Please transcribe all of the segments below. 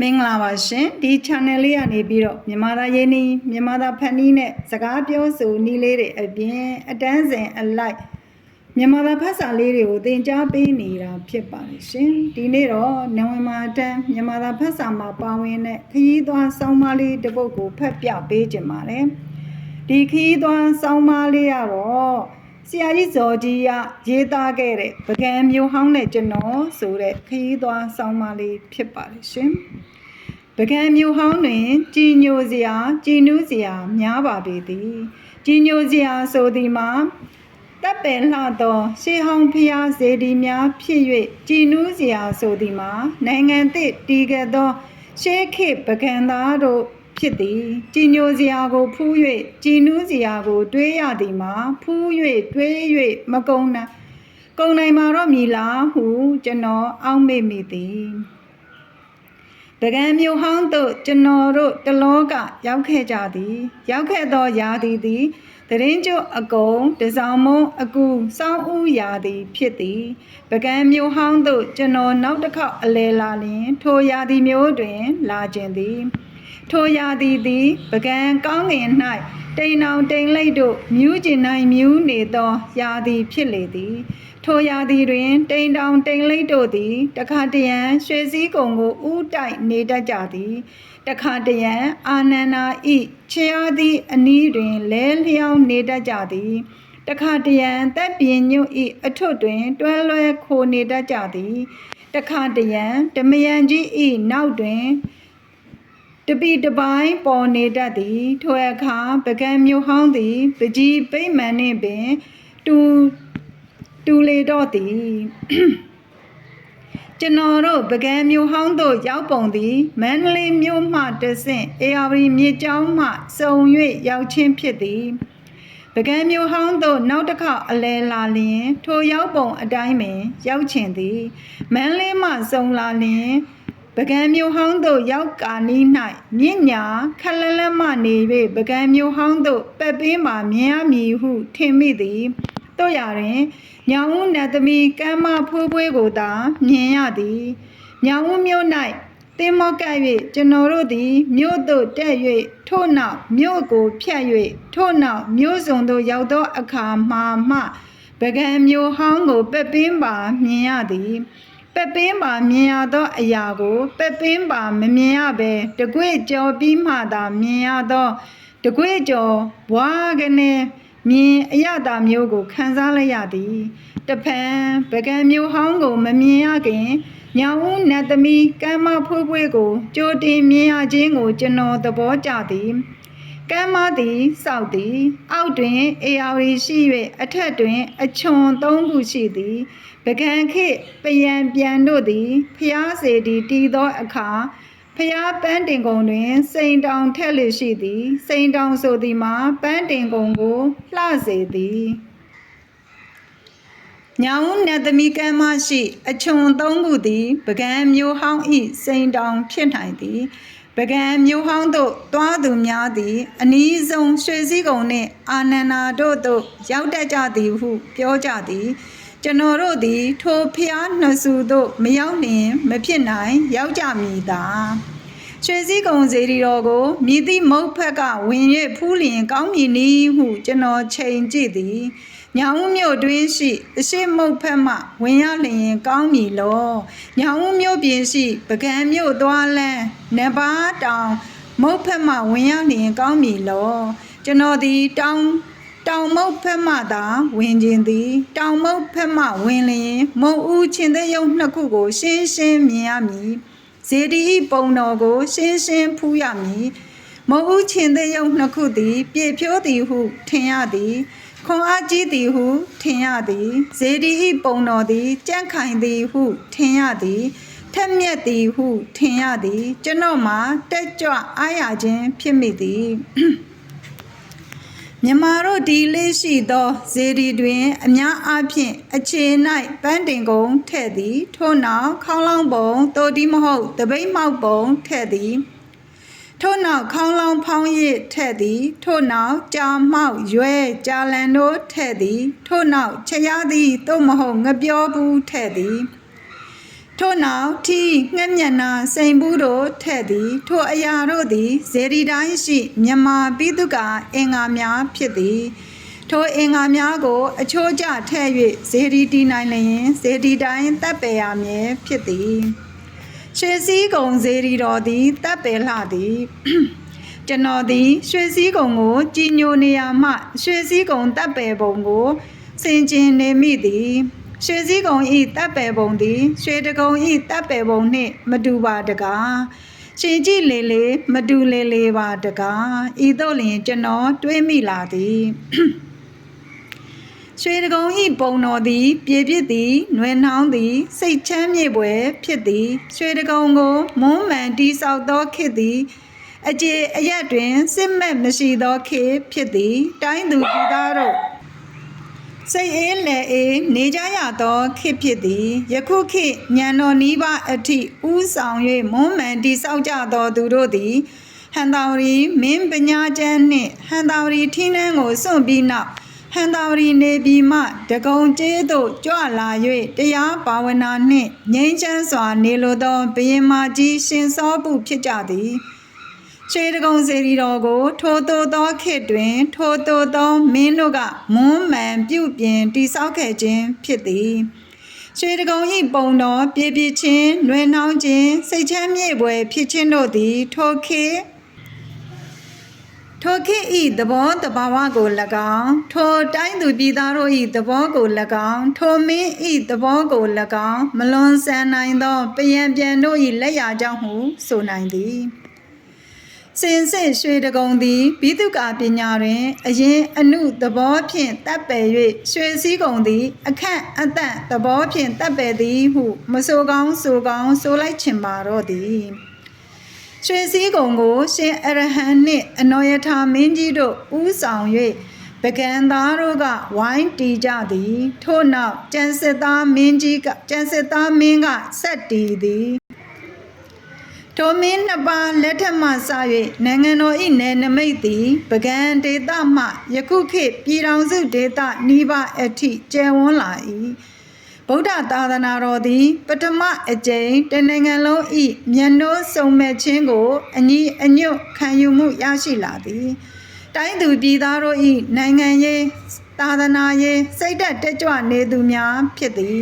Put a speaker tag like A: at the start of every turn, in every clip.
A: မင်္ဂလာပါရှင်ဒီ channel လေးကနေပြီးတော့မြန်မာသားရင်းနှီးမြန်မာသားဖန်နီးနဲ့စကားပြောဆိုနည်းလေးတွေအပြင်အတန်းစဉ်အလိုက်မြန်မာသားဖတ်စာလေးတွေကိုသင်ကြားပေးနေတာဖြစ်ပါတယ်ရှင်ဒီနေ့တော့နဝင်ဘာတန်းမြန်မာသားဖတ်စာမှာပါဝင်တဲ့ခရီးသွားစောင်းမလေးတစ်ပုဒ်ကိုဖတ်ပြပေးခြင်းပါတယ်ဒီခရီးသွားစောင်းမလေးကတော့ ဆရာကြီးဇော်ကြီးကရေးသားခဲ့တဲ့ပကံမျိုးဟောင်းနဲ့ကျွန်တော်ဆိုတဲ့ခရီးသွားစောင်းမလေးဖြစ်ပါတယ်ရှင်ပကံမျိုးဟောင်းတွင်ကြည်ညိုစရာကြည်နူးစရာများပါပေသည်ကြည်ညိုစရာဆိုသည်မှာတပ်ပင်လှသော ရှေးဟောင်းဖျားစေတီများဖြစ်၍ကြည်နူးစရာဆိုသည်မှာနိုင်ငံသစ်တည်ခဲ့သော ရှေးခေတ်ပကံသားတို့ ဖြစ်သည်ကြည်ညိုစရာကိုဖူး၍ကြည်နူးစရာကို တွေးရသည်မှာဖူး၍တွေး၍မကုံနိုင်ကုံနိုင်မှာတော့မည်လားဟုကျွန်တော်အောက်မေ့မိသည်ပကံမျိုးဟောင်းတို့ကျွန်တော်တို့တလောကရောက်ခဲ့ကြသည် ရောက်ခဲ့သောယာသည်သည်တရင်ကျုပ်အကုံတစောင်းမုံအကူစောင်းဥယာသည်ဖြစ်သည်ပကံမျိုးဟောင်းတို့ကျွန်တော်နောက်တစ်ခေါက်အလဲလာလျင် ထိုယာသည်မျိုးတွင် လာခြင်းသည် ထိုယာသည်သည်ပကံကောင်းငင်၌တိန်အောင်တိန်လိတ်တို့မြူးကျင်နိုင်မြူးနေသောယာသည်ဖြစ်လေသည်ထိုရာသီတွင်တိန်တောင်တိန်လိတ်တို့သည်တခါတရံရွှေစည်းကုံကိုဥတိုက်နေတတ်ကြသည်တခါတရံအာနန္နာဤခြေအားသည်အနီးတွင်လဲလျောင်းနေတတ်ကြသည်တခါတရံတပ်ပြင်းညွတ်ဤအထွတ်တွင်တွဲလွဲခိုနေတတ်ကြသည်တခါတရံဓမယံကြီးဤနောက်တွင် တပိတပိုင်းပေါ်နေတတ်သည်ထိုအခါပကံမျိုးဟောင်းသည်ပကြီးပိတ်မှန်နှင့်ပင်တူတူလေတော့သည်ကျွန်တော်တို့ပကံမျိုးဟောင်းတို့ရောက်ပုံသည်မန္တလေးမြို့မှတဆင့်အေယာဝတီမြစ်ကြောင်းမှစုံ၍ရောက်ချင်းဖြစ်သည်ပကံမျိုးဟောင်းတို့နောက်တစ်ခေါက်အလဲလာလျင်ထိုရောက်ပုံအတိုင်းပင်ရောက်ချင်သည်မန္တလေးမှစုံလာလျင် ပကံမျိုးဟောင်းတို့ရောက်ကာနီး၌မြင့်ညာခက်လက်လက်မှနေ၍ပကံမျိုးဟောင်းတို့ပက်ပင်းမှမြင်ရမည်ဟုထင်မိသည်တို့ရတွင်ညောင်ဦးနတ်သမီးကမ်းမဖိုးဖွေးကိုသာမြင်ရသည်ညောင်ဦးမြို့၌တင်းမောကပ်၍ကျွန်တော်တို့သည်မြို့သို့တက်၍ထို့နောက်မြို့ကိုဖြတ်၍ထို့နောက်မြို့စုံသို့ရောက်သောအခါမှာမှပကံမျိုးဟောင်းကိုပက်ပင်းပါမြင်ရသည် ပက်ပင်းပါမြင်ရသောအရာကိုပက်ပင်းပါမမြင်ရဘဲတကွေ့ကြော်ပြီးမှသာမြင်ရသောတကွေ့ကြော်ဘွားကနေမြင်အရတာမျိုးကိုခံစားလိုက်ရသည်တဖန်ပကံမျိုးဟောင်းကိုမမြင်ရခင်ညောင်ဦးနတ်သမီးကမ်းမဖိုးဖွေးကိုကြိုတင်မြင်ရခြင်းကိုကျွန်တော်သဘောကျသည် ကမ်းမသည်စောက်သည် အောက်တွင်အေယာရီရှိ၍အထက်တွင် အချွန်သုံးခုရှိသည်ပကံခေတ်ပယံပြန်တို့သည်ဖျားစေတီတည်သောအခါဖျားပန်းတင်ကုံတွင် စိန်တောင်ထက်လေရှိသည် စိန်တောင်ဆိုသည်မှာပန်းတင်ကုံကိုလှစေသည်ညောင်ဦးနတ်သမီးကမ်းမရှိ အချွန်သုံးခုသည်ပကံမျိုးဟောင်းဤစိန်တောင်ဖြစ်နိုင်သည် ပကံမျိုးဟောင်းတို့တွားသူများသည် အနီးဆုံးရွှေစည်းကုံနှင့်အာနန္နာတို့သို့ရောက်တတ်ကြသည်ဟု ပြောကြသည် ကျွန်တော်တို့သည် ထိုဖျားနှစ်စုသို့မရောက်လျင်မဖြစ်နိုင်ရောက်ကြမည်သာရွှေစည်းကုံစေတီတော်ကိုမြည်သည့်မုတ်ဖက်ကဝင်၍ဖူးလျင်ကောင်းမည်နည်းဟုကျွန်တော်ချိန်ကြည့်သည် ညောင်ဦးမြို့တွင်ရှိအရှိမုတ်ဖက်မှဝင်ရလျင်ကောင်းမည်လောညောင်ဦးမြို့ပြင်ရှိပကံမြို့သွားလန်းနဘာတောင်မုတ်ဖက်မှဝင်ရလျင်ကောင်းမည်လောကျွန်တော်သည်တောင်တောင်မုတ်ဖက်မှသာဝင်ခြင်းသည် တောင်မုတ်ဖက်မှဝင်လျင်မုံဦးချင်းတဲ့ရုံနှစ်ခုကို ရှင်းရှင်းမြင်ရမည်ဇေဒီဤပုံတော်ကို ရှင်းရှင်းဖူးရမည်မဟုတ်ချင်တဲ့ယုံနှစ်ခုသည် ပြေဖြိုးသည်ဟုထင်ရသည် ခွန်အားကြီးသည်ဟုထင်ရသည်ဇေဒီဤပုံတော်သည်ကြန့်ခိုင်သည်ဟုထင်ရသည်ထက်မြက်သည်ဟုထင်ရသည် ကျွန်တော်မှာတက်ကြွအားရခြင်းဖြစ်မိသည်မြန်မာတို့ဒီလေးရှိသောဇေဒီတွင် အများအားဖြင့်အခြေ၌ပန်းတင်ကုံထဲ့သည် ထို့နောက်ခေါင်းလောင်းပုံတိုတီမဟုတ်တပိတ်မောက်ပုံထဲ့သည် ထို့နောက်ခေါင်းလောင်းဖောင်းရစ်ထဲ့သည် ထို့နောက်ကြာမောက်ရွဲကြာလန်တို့ထဲ့သည် ထို့နောက်ချရသည်သို့မဟုတ်ငပြောဘူးထဲ့သည်ထို့နောက်ထီငှက်မျက်နာစိန်ဘူးတို့ထဲ့သည် ထိုအရာတို့သည်ဇေဒီတိုင်းရှိမြမာပိတုကအင်္ဂါများဖြစ်သည် ထိုအင်္ဂါများကို အချိုးကျထဲ့၍ဇေဒီတီနိုင်လျင်ဇေဒီတိုင်းတပ်ပယ်ရမည်ဖြစ်သည် ရွှေစည်းကုံဇေရီတော်သည်တပ်ပယ်လှသည်ကျွန်တော်သည်ရွှေစည်းကုံကိုကြည်ညိုနေရမှရွှေစည်းကုံတပ်ပယ်ပုံကိုစင်ကျင်နေမိသည်ရွှေစည်းကုံဤတပ်ပယ်ပုံသည်ရွှေတကုံဤတပ်ပယ်ပုံနှင့်မတူပါတကားရှင်ကြည်လေလေမတူလေလေပါတကားဤသို့လျင်ကျွန်တော်တွေးမိလာသည် ရွှေတကုံဤပုံတော်သည် ပြေပြစ်သည်နွယ်နှောင်းသည် စိတ်ချမ်းမြေပွဲဖြစ်သည်ရွှေတကုံကိုမွမ်းမံတိဆောက်သောခေတ်သည်အကျေအရက်တွင်စစ်မဲ့မရှိသောခေတ်ဖြစ်သည် တိုင်းသူပြည်သားတို့စိတ်အေးလက်အေးနေကြရသောခေတ်ဖြစ်သည်ယခုခေတ်ညံတော်နီးပါအထိဥဆောင်၍မွမ်းမံတိဆောက်ကြသောသူတို့သည်ဟန်တော်ရီမင်းပညာကျမ်းနှင့်ဟန်တော်ရီထင်းနှန်းကိုစွန့်ပြီးနောက် ဟန်တာဝရီနေပြည်မှတကုံကျေးသို့ကြွလာ၍တရားဘာဝနာနှင့်ငြိမ်းချမ်းစွာနေလိုသောဘုရင်မကြီးရှင်စောပုဖြစ်ကြသည်ရှေးတကုံစေရီတော်ကို ထိုတိုသောခေတ်တွင် ထိုတိုသောမင်းတို့ကမွန်းမှန်ပြုတ်ပြင်တိဆောက်ခဲ့ခြင်းဖြစ်သည်ရှေးတကုံဤပုံတော်ပြည့်ပြည့်ချင်းနှွယ်နှောင်းခြင်းစိတ်ချမ်းမြေ့ပွဲဖြစ်ခြင်းတို့သည် ထိုခေတ် ထိုခေတ်ဤသဘောတဘာဝကို၎င်းထိုတိုင်းသူပြည်သားတို့ဤသဘောကို၎င်းထိုမင်းဤသဘောကို၎င်းမလွန်ဆန်နိုင်သောပယံပြန်တို့ဤလက်ရာကြောင့်ဟုဆိုနိုင်သည်စင်စစ်ရွှေတကုံသည်ဘိတုကာပညာတွင် အရင်အနုသဘောဖြင့်တပ်ပယ်၍ရွှေစည်းကုံသည် အခန့်အတန့်သဘောဖြင့်တပ်ပယ်သည်ဟု မဆိုကောင်းဆိုကောင်းဆိုလိုက်ချင်ပါတော့သည် ရွှေစည်းကုံကို ရှင်အရဟံနှင့်အနောယထာမင်းကြီးတို့ဥဆောင်၍ပကံသားတို့ကဝိုင်းတီကြသည် ထို့နောက်ကျန်စစ်သားမင်းကြီးကကျန်စစ်သားမင်းကဆက်တီသည်ထိုမင်းနှစ်ပါးလက်ထက်မှစ၍နိုင်ငံတော်၏နယ်နမိတ်သည်ပကံဒေသမှယခုခေတ်ပြည်တော်စုဒေသနိဗ္ဗာန်အထိကျယ်ဝန်းလာ၏ ဗုဒ္ဓသာသနာတော်သည် ပထမအကြိမ်တနိုင်ငံလုံး၏မျက်နှိုးစုံမဲ့ခြင်းကိုအညီအညွတ်ခံယူမှုရရှိလာသည်တိုင်းသူပြည်သားတို့၏နိုင်ငံရေးသာသနာရေးစိတ်ဓာတ်တက်ကြွနေသူများဖြစ်သည်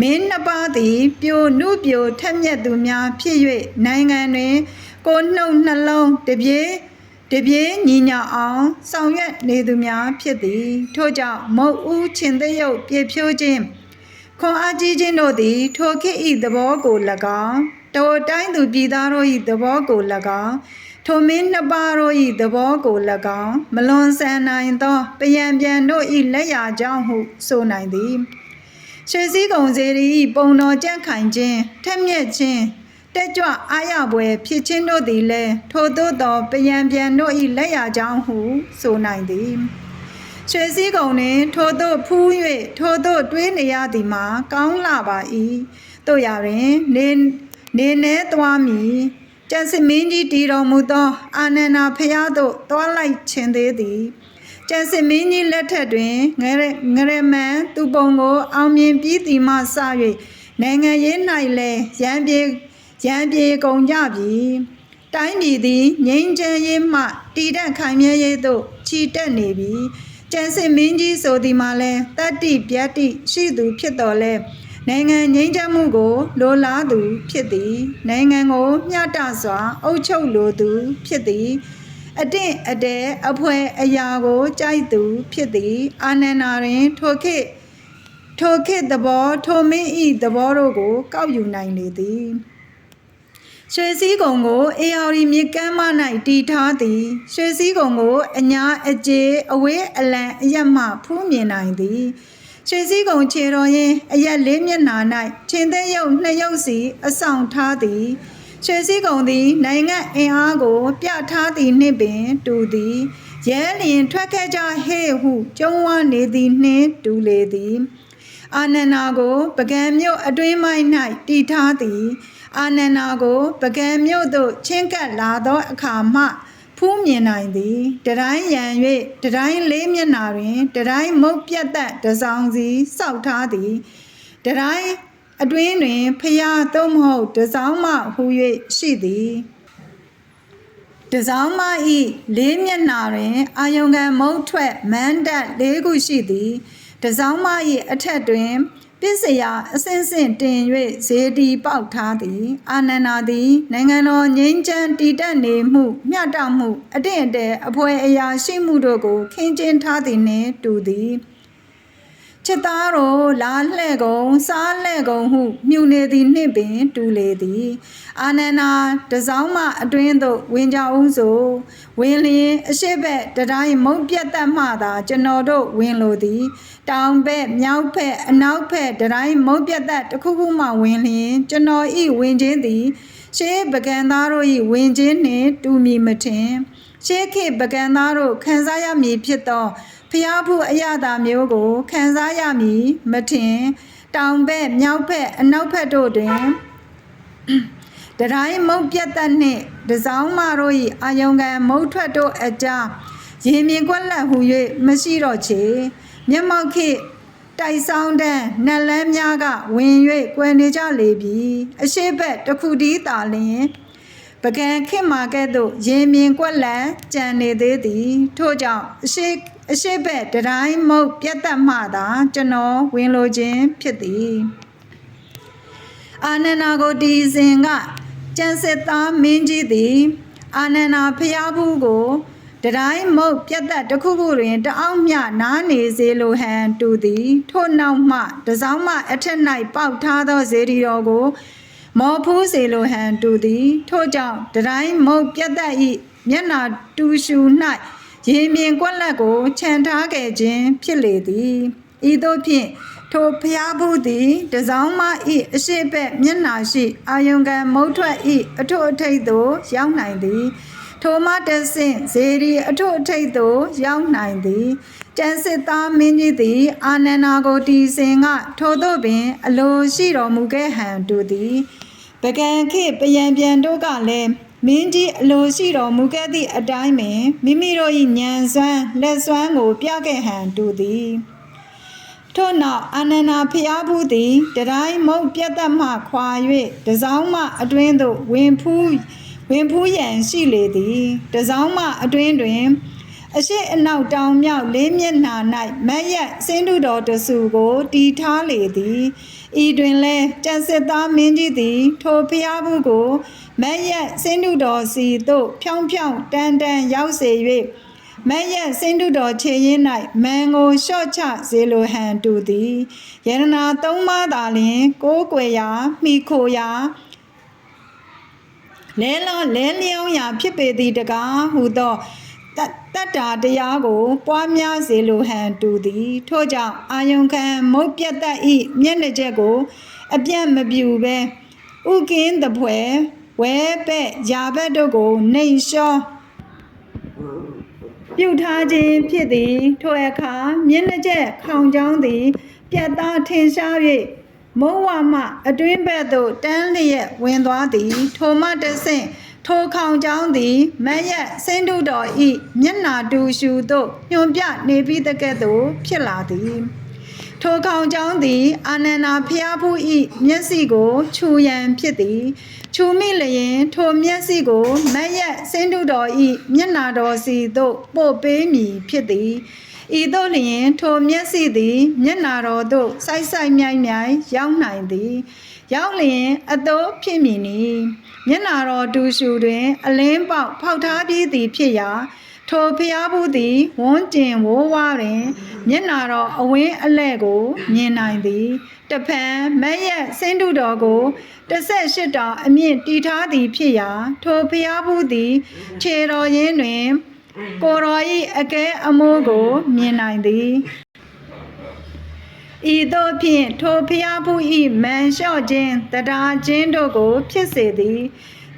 A: မင်းနှစ်ပါးသည်ပြိုနုပြိုထက်မြက်သူများဖြစ်၍နိုင်ငံတွင် ကိုယ်နှုတ်နှလုံးတပြေးတပြေးညီညာအောင်ဆောင်ရွက်နေသူများဖြစ်သည်ထို့ကြောင့်မုတ်ဦးချင်းသရုပ်ပြေဖြိုးခြင်း ခွန်အားကြီးခြင်းတို့သည် ထိုခေတ်၏သဘောကို၎င်းတောတိုင်းသူပြည်သားတို့၏သဘောကို၎င်းထိုမင်းနှစ်ပါးတို့၏သဘောကို၎င်းမလွန်ဆန်နိုင်သောပယံပြန်တို့၏လက်ရာကြောင့်ဟုဆိုနိုင်သည်ရွှေစည်းကုံစေရီ၏ပုံတော်ကြန့်ခိုင်ခြင်းထက်မြက်ခြင်းတက်ကြွအားရပွဲဖြစ်ခြင်းတို့သည်လည်းထိုသို့သောပယံပြန်တို့၏လက်ရာကြောင့်ဟုဆိုနိုင်သည် ရွှေစည်းကုံတွင် ထိုတို့ဖူး၍ထိုတို့တွေးနေရသည်မှာ ကောင်းလာပါ၏တို့ရတွင် နေနေနေသွားမည်ကျန်စစ်မင်းကြီးတည်တော်မူသော အာနန္ဒာဖျားသို့တွားလိုက်ခြင်းသေးသည်ကျန်စစ်မင်းကြီးလက်ထက်တွင်ငရငရမန်သူပုံကို အောင်မြင်ပြီးသည်မှစ၍နိုင်ငံရေး၌လည်းရန်ပြေရန်ပြေကုန်ကြပြီတိုင်းပြည်သည်ငြိမ်းချမ်းရေးမှတည်တံ့ခိုင်မြဲရေးသို့ခြိတက်နေပြီ ကျန်စစ်မင်းကြီးဆိုသည်မှာလဲတတ္တိပြတ္တိရှိသူဖြစ်တော်လဲနိုင်ငံငြိမ်းချမ်းမှုကို လိုလားသူဖြစ်သည်နိုင်ငံကိုမျှတစွာ အုပ်ချုပ်လိုသူဖြစ်သည်အတင့်အတဲအဖွဲအရာကိုကြိုက်သူဖြစ်သည်အာနန္ဒာတွင်ထိုခေတ်ထိုခေတ်သဘောထိုမင်းဤသဘောတို့ကို ကောက်ယူနိုင်လေသည် ရွှေစည်းကုံကိုအေယာရီမြစ်ကမ်းမ၌တီထားသည်ရွှေစည်းကုံကိုအညာအကျေအဝေးအလံအရက်မှဖူးမြင်နိုင်သည်ရွှေစည်းကုံခြေတော်ရင်အရက်လေးမျက်နှာ၌ချင်းသေးရုပ်နှစ်ရုပ်စီအဆောင်ထားသည်ရွှေစည်းကုံသည် နိုင်ငံအင်အားကို ပြထားသည်နှင့်ပင်တူသည်ရဲလျင်ထွက်ခဲ့ကြဟေ့ဟုကျုံးဝါနေသည်နှင့်တူလေသည်အာနန္ဒာကိုပကံမြို့အတွင်းမိုင်း၌တည်ထားသည် အာနန္ဒာကိုပကံမြို့သို့ချင်းကပ်လာသောအခါမှဖူးမြင်နိုင်သည်တတိုင်းရန်၍တတိုင်းလေးမျက်နာတွင်တတိုင်းမုတ်ပြတ်သက်တစောင်းစီစောက်ထားသည်တတိုင်းအတွင်းတွင်ဖျားသုံးမဟုတ်တစောင်းမှဟူ၍ရှိသည်တစောင်းမဤလေးမျက်နာတွင် အာယုံကံမုတ်ထွက်မန္တလေးခုရှိသည်တစောင်းမဤအထက်တွင် ပစ္စယအစင်စင်တင်၍ဇေတီပေါက်ထားသည်အာနန္ဒာသည်နိုင်ငံတော်ငြိမ်းချမ်းတည်တတ်နေမှုမျှတမှုအတင့်အတဲအဖွဲအရာရှိမှုတို့ကိုခင်းကျင်းထားသည်နှင့်တူသည် ချစ်သားတော်လာလှဲ့ကုံစားလှဲ့ကုံဟုမြူနေသည်နှင့်ပင်တူလေသည် အာနန္ဒာတစောင်းမှအတွင်းသို့ဝင်ကြအောင်ဆိုဝင်လျင်အရှိဘက်တတိုင်းမုတ်ပြတ်သက်မှသာကျွန်တော်တို့ဝင်လိုသည် တောင်ဘက်မြောက်ဘက်အနောက်ဘက်တတိုင်းမုတ်ပြတ်သက်တစ်ခုခုမှဝင်လျင်ကျွန်တော်ဤဝင်ခြင်းသည်ရှေးပကံသားတို့ဤဝင်ခြင်းနှင့်တူမီမထင်ရှေးခေတ်ပကံသားတို့ခံစားရမည်ဖြစ်သော ဖျားဖို့အရသာမျိုးကိုခံစားရမည်မထင်တောင်ဘက်မြောက်ဘက်အနောက်ဘက်တို့တွင်တတိုင်းမုတ်ပြတ်သက်နှင့်တစောင်းမတို့၏အာယုံကံမုတ်ထွက်တို့အကြားရင်မြင်ကွက်လက်ဟု၍မရှိတော့ချေမျက်မှောက်ခေတ်တိုက်ဆောင်တန်းနတ်လန်းများကဝင်၍ကွယ်နေကြလေပြီအရှိဘက်တစ်ခုတည်းသာလျင်ပကံခေတ်မှာကဲ့သို့ရင်မြင်ကွက်လက်ကြံနေသေးသည်ထို့ကြောင့်အရှိ အရှိဘက်တတိုင်းမုတ်ပြတ်သက်မှသာကျွန်တော်ဝင်လိုခြင်းဖြစ်သည်အာနန္ဒာကိုတီစဉ်ကကျန်စစ်သားမင်းကြီးသည်အာနန္ဒာဖျားဘူးကိုတတိုင်းမုတ်ပြတ်သက်တစ်ခုခုတွင်တအောင်မြနားနေစေလိုဟန်တူသည်ထို့နောက်မှတစောင်းမှအထက်၌ပေါက်ထားသောဇေဒီတော်ကို မော်ဖူးစေလိုဟန်တူသည် ထို့ကြောင့်တတိုင်းမုတ်ပြတ်သက်၏မျက်နာတူရှူ၌ ရေမြင်ကွက်လက်ကိုခြံထားခဲ့ခြင်းဖြစ်လေသည်ဤသို့ဖြင့်ထိုဖျားဘူးသည်တစောင်းမဤအရှိဘက်မျက်နာရှိအာယုံကံမုတ်ထွက်ဤအထွတ်အထိပ်သို့ရောက်နိုင်သည်ထိုမတဆင့်ဇေဒီအထွတ်အထိပ်သို့ရောက်နိုင်သည်ကျန်စစ်သားမင်းကြီးသည် အာနန္ဒာကိုတီစင်က ထိုသို့ပင် အလိုရှိတော်မူခဲ့ဟန်တူသည်ပကံခေပယံပြန်တို့ကလည်း မင်းကြီးအလိုရှိတော်မူခဲ့သည့်အတိုင်းပင်မိမိတို့၏ညံစွမ်းလက်စွမ်းကို ပြခဲ့ဟန်တူသည်ထို့နောက်အာနန္ဒာဖျားဘူးသည်တတိုင်းမုတ်ပြတ်သက်မှခွာ၍တစောင်းမှအတွင်းသို့ဝင်ဖူးဝင်ဖူးရန်ရှိလေသည်တစောင်းမှအတွင်းတွင် အရှိအနောက်တောင်မြောက်လေးမျက်နှာ၌မတ်ရက်စင်းတုတော်တဆူကိုတီထားလေသည်ဤတွင်လဲကျန်စစ်သားမင်းကြီးသည် ထိုဖျားဘူးကို မတ်ရက်စင်းတုတော်စီသို့ဖြောင်းဖြောင်းတန်တန်ရောက်စေ၍မတ်ရက်စင်းတုတော်ခြေရင်း၌မန်ကိုလျှော့ချစေလိုဟန်တူသည်ယရနာသုံးပါးသာလျှင်ကိုးကွယ်ရာမိခိုရာလဲလောလဲလျောင်းရာဖြစ်ပေသည်တကားဟူသောတတတ္တာတရားကို ပွားများစေလိုဟန်တူသည် ထို့ကြောင့်အာယုံခံမုတ်ပြတ်တတ်ဤမျက်နှာချက်ကို အပြတ်မပြူပဲဥကင်းတပွဲ ဝဲပဲ့ရာဘက်တို့ကိုနှိမ်လျှောပြုတ်ထားခြင်းဖြစ်သည်ထိုအခါမျက်နှာချက်ခေါင်ချောင်းသည်ပြတ်သားထင်ရှား၍မုံဝမအတွင်းဘက်သို့တန်းလျက်ဝင်သွားသည် ထိုမှတဆင့်ထိုခေါင်ချောင်းသည်မတ်ရက်စင်းတုတော်ဤမျက်နာတူရှူသို့ညွန်ပြနေပြီးတကဲ့သို့ဖြစ်လာသည်ထိုကောင်ကြောင့်သည်အာနန္ဒာဖျားဖူးဤမျက်စိကိုခြူရန်ဖြစ်သည် ခြူမိလျင်ထိုမျက်စိကိုမတ်ရက်စင်းတုတော်ဤမျက်နာတော်စီသို့ပို့ပေးမည်ဖြစ်သည်ဤသို့လျင်ထိုမျက်စိသည်မျက်နာတော်သို့စိုက်စိုက်မြိုင်မြိုင်ရောက်နိုင်သည်ရောက်လျင်အသောဖြစ်မည်နီမျက်နာတော်တူရှူတွင် အလင်းပေါက်ဖောက်ထားပြီးသည်ဖြစ်ရာ ထိုဖျားဘူးသည်ဝန်းကျင်ဝိုးဝါတွင် မျက်နာတော်အဝင်းအလဲ့ကို မြင်နိုင်သည်တဖန်မက်ရက်စင်းတုတော်ကို18တောင်အမြင့်တီထားသည်ဖြစ်ရာထိုဖျားဘူးသည် ခြေတော်ရင်းတွင် ကိုယ်တော်၏အကဲအမိုးကို မြင်နိုင်သည်ဤသို့ဖြင့်ထိုဖျားဖူးဤမန်လျှော့ခြင်းတရားခြင်းတို့ကို ဖြစ်စေသည်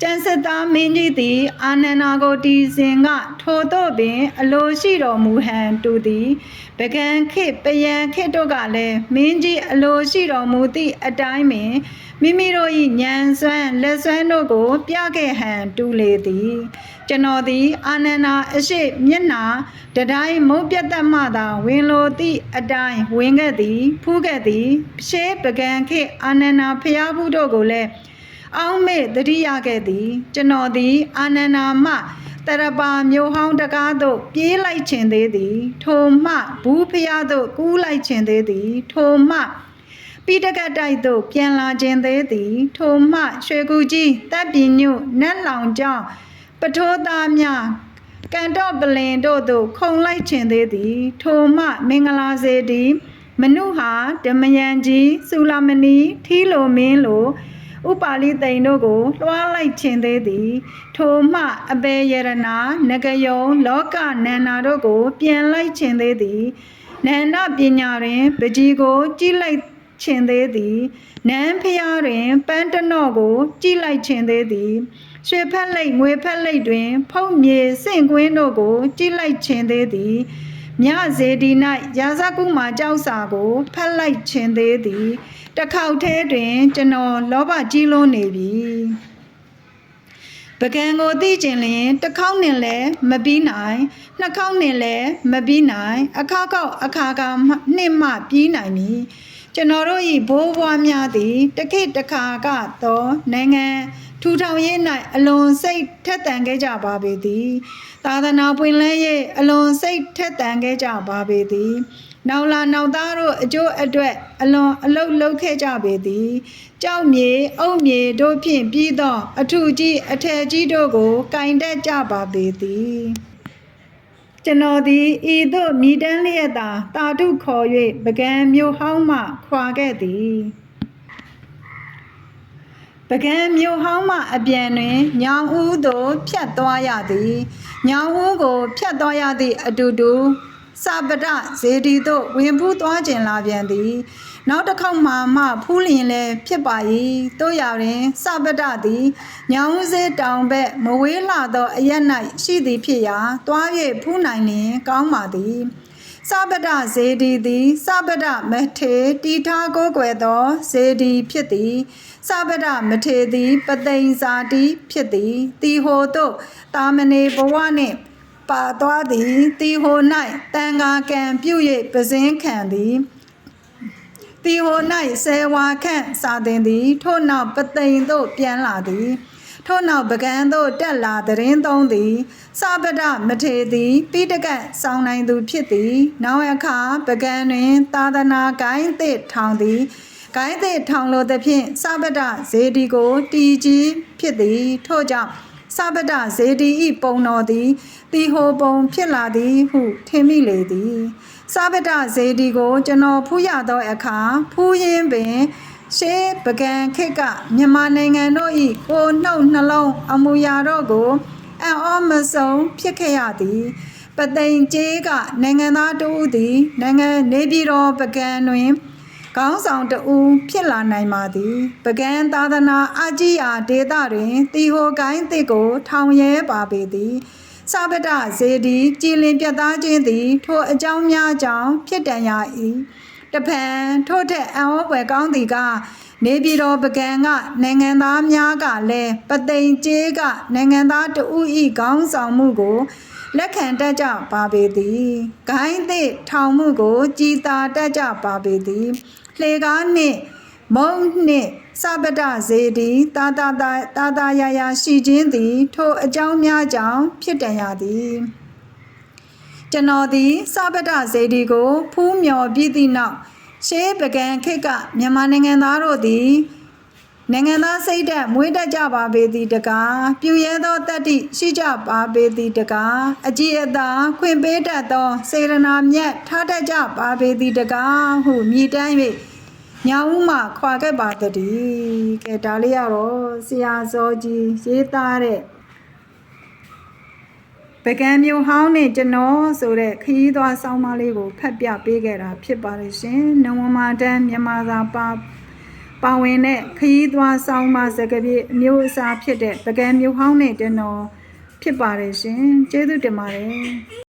A: ကျန်စသားမင်းကြီးသည် အာနန္ဒာကိုတီစဉ်ကထိုတို့ပင် အလိုရှိတော်မူဟန်တူသည်ပကံခေပယံခေတို့ကလည်းမင်းကြီးအလိုရှိတော်မူသည့်အတိုင်းပင်မိမိတို့၏ဉာဏ်စွမ်းလက်စွမ်းတို့ကို ပြခဲ့ဟန်တူလေသည်ကျွန်တော်သည် အာနန္ဒာအရှိမျက်နာတတိုင်းမုတ်ပြတ်သက်မှသာဝင်လိုသည့်အတိုင်းဝင်ခဲ့သည် ဖူးခဲ့သည်ရှေးပကံခေတ်အာနန္ဒာဖျားဘူးတို့ကိုလည်း အောင်းမေ့တတိယခဲ့သည်ကျွန်တော်သည်အာနန္ဒာမှတရပါမျိုးဟောင်းတကားသို့ပြေးလိုက်ခြင်းသေးသည် ထိုမှဘူးဖျားသို့ကူးလိုက်ခြင်းသေးသည် ထိုမှပိတကတ်တိုက်သို့ပြန်လာခြင်းသေးသည် ထိုမှရွှေကူကြီးတပ်ပညုနတ်လောင်ကြောင့်ပထိုးသားများကန်တော့ပလင်တို့သို့ခုံလိုက်ခြင်းသေးသည် ထိုမှမင်္ဂလာစေသည် မနုဟာဓမယံကြီးစုလမဏီထီလိုမင်းလို ဥပါလိသိန်တို့ကိုလွှားလိုက်ခြင်းသေးသည် ထိုမှအပေယရနာနဂယုံ လောကနန္နာတို့ကို ပြန်လိုက်ခြင်းသေးသည်နန္ဒပညာတွင်ပကြီးကိုကြည်လိုက်ခြင်းသေးသည်နန်းဖျားတွင်ပန်းတနော့ကိုကြည်လိုက်ခြင်းသေးသည်ရွှေဖက်လိတ်ငွေဖက်လိတ်တွင် ဖုံမြေစင့်ကွင်းတို့ကိုကြည်လိုက်ခြင်းသေးသည် မြဇေဒီ၌ရာဇကုမာကြောက်စာကိုဖက်လိုက်ခြင်းသေးသည်တစ်ခေါက်သေးတွင်ကျွန်တော်လောဘကြီးလွန်းနေပြီပကံကိုသိကျင်လျင်တစ်ခေါက်နဲ့လည်းမပြီးနိုင်နှစ်ခေါက်နဲ့လည်းမပြီးနိုင် အခါကောက်အခါကမှနှစ်မှပြီးနိုင်မည်ကျွန်တော်တို့ဤဘိုးဘွားများသည်တခိတခါကတော့နိုင်ငံ ထူထောင်ရေး၌အလွန်စိတ်ထက်သန်ခဲ့ကြပါပေသည်သာသနာပွင့်လန်းရေးအလွန်စိတ်ထက်သန်ခဲ့ကြပါပေသည်နောက်လာနောက်သားတို့အကျိုးအတွက်အလွန်အလုတ်လုတ်ခဲ့ကြပေသည်ကြောက်မြေအုတ်မြေတို့ဖြင့်ပြီးသော အထုကြီးအထယ်ကြီးတို့ကိုကင်တက်ကြပါပေသည်ကျွန်တော်သည်ဤသို့မိတန်းလျက်သာတာထုခေါ်၍ပကံမျိုးဟောင်းမှခွာခဲ့သည်ပ ကံမျိုးဟောင်းမှအပြန်တွင်ညောင်ဦးသို့ဖြတ်သွားရသည်ညောင်ဦးကိုဖြတ်သွားရသည့်အတူတူစပဒဇေဒီသို့ဝင်ဖူးသွားခြင်းလာပြန်သည် နောက်တစ်ခေါက်မှမှဖူးလျင်လည်းဖြစ်ပါ၏တို့ရတွင်စပဒသည်ညောင်ဦးစေးတောင်ဘက်မဝေးလာသောအရက်၌ရှိသည်ဖြစ်ရာ သွား၍ဖူးနိုင်လျင်ကောင်းပါသည် စပဒဇေဒီသည်စပဒမထေတီထားကိုးကွယ်သောဇေဒီဖြစ်သည်စပဒမထေသည်ပသိမ်ဇာတိဖြစ်သည်တီဟိုတို့တာမဏေဘဝနှင့်ပါသွားသည်တီဟို၌တန်ဃာကံပြု၍ပဇင်းခံသည်တီဟို၌ဆယ်ဝါခန့်စာတင်သည် ထို့နောက်ပသိမ်သို့ပြန်လာသည် ထို့နောက်ပကံသို့တက်လာသတင်းသုံးသည်စပဒမထေသည်ပိတကတ်ဆောင်းနိုင်သူဖြစ်သည် နောက်အခါပကံတွင် သာသနာကိုင်းသည့်ထောင်သည်ကိုင်းသည့်ထောင်လိုသဖြင့်စပဒဇေဒီကိုတီကြီးဖြစ်သည်ထို့ကြောင့်စပဒဇေဒီဤပုံတော်သည်တီဟိုပုံဖြစ်လာသည်ဟုထင်မိလေသည်စပဒဇေဒီကိုကျွန်တော်ဖူးရသောအခါဖူးရင်းပင် ရှေးပကံခေတ်ကမြန်မာနိုင်ငံတို့၏ကိုနှုတ်နှလုံးအမူအရာတို့ကိုအံ့ဩမဆုံးဖြစ်ခဲ့ရသည်ပသိမ်ကျေးကနိုင်ငံသားတဦးသည်နိုင်ငံနေပြည်တော်ပကံတွင်ခေါင်းဆောင်တဦးဖြစ်လာနိုင်ပါသည်ပကံသာသနာအကြီးအားဒေသတွင်တီဟိုကိုင်းတစ်ကို ထောင်ရဲပါပေသည်စပဒဇေဒီကြည်လင်ပြတ်သားခြင်းသည် ထိုအကြောင်းများကြောင့်ဖြစ်တန်ရ၏ တဖန်ထို့ထက်အံ့ဩဖွယ်ကောင်းသည်ကနေပြည်တော်ပကံကနိုင်ငံသားများကလည်းပသိမ်ကျေးကနိုင်ငံသားတဦးဤခေါင်းဆောင်မှုကိုလက်ခံတတ်ကြပါပေသည်ဂိုင်းသည့်ထောင်မှုကိုကြည်သာတတ်ကြပါပေသည်လှေကားနှင့်မုံနှင့်စပဒဇေဒီတာတာတာတာတာယာယာရှိခြင်းသည် ထိုအကြောင်းများကြောင့်ဖြစ်တန်ရသည် ကျွန်တော်သည်စပဒဇေဒီကိုဖူးမြော်ပြီးသည့်နောက်ရှေးပကံခေတ်ကမြန်မာနိုင်ငံသားတို့သည်နိုင်ငံသားစိတ်ဓာတ်မွေးတတ်ကြပါပေသည်တကားပြူရဲသောတတ္တိရှိကြပါပေသည်တကားအကြည်အသာခွင့်ပေးတတ်သောစေရနာမြတ်ထားတတ်ကြပါပေသည်တကားဟုမြည်တမ်း၍ညာဦးမှခွာခဲ့ပါတည်းကဲဒါလေးကတော့ဆရာစောကြီးရေးသားတဲ့ ပကံမျိုးဟောင်းနဲ့ကျွန်တော်ဆိုတဲ့ခရီးသွားဆောင်းပါးလေးကိုဖတ်ပြပေးခဲ့တာဖြစ်ပါတယ်ရှင်။နဝမာတန်းမြန်မာစာပါပါဝင်တဲ့ခရီးသွားဆောင်းပါးစကားပြေအမျိုးအစားဖြစ်တဲ့ပကံမျိုးဟောင်းနဲ့ကျွန်တော်ဖြစ်ပါတယ်ရှင်။ကျေးဇူးတင်ပါတယ်။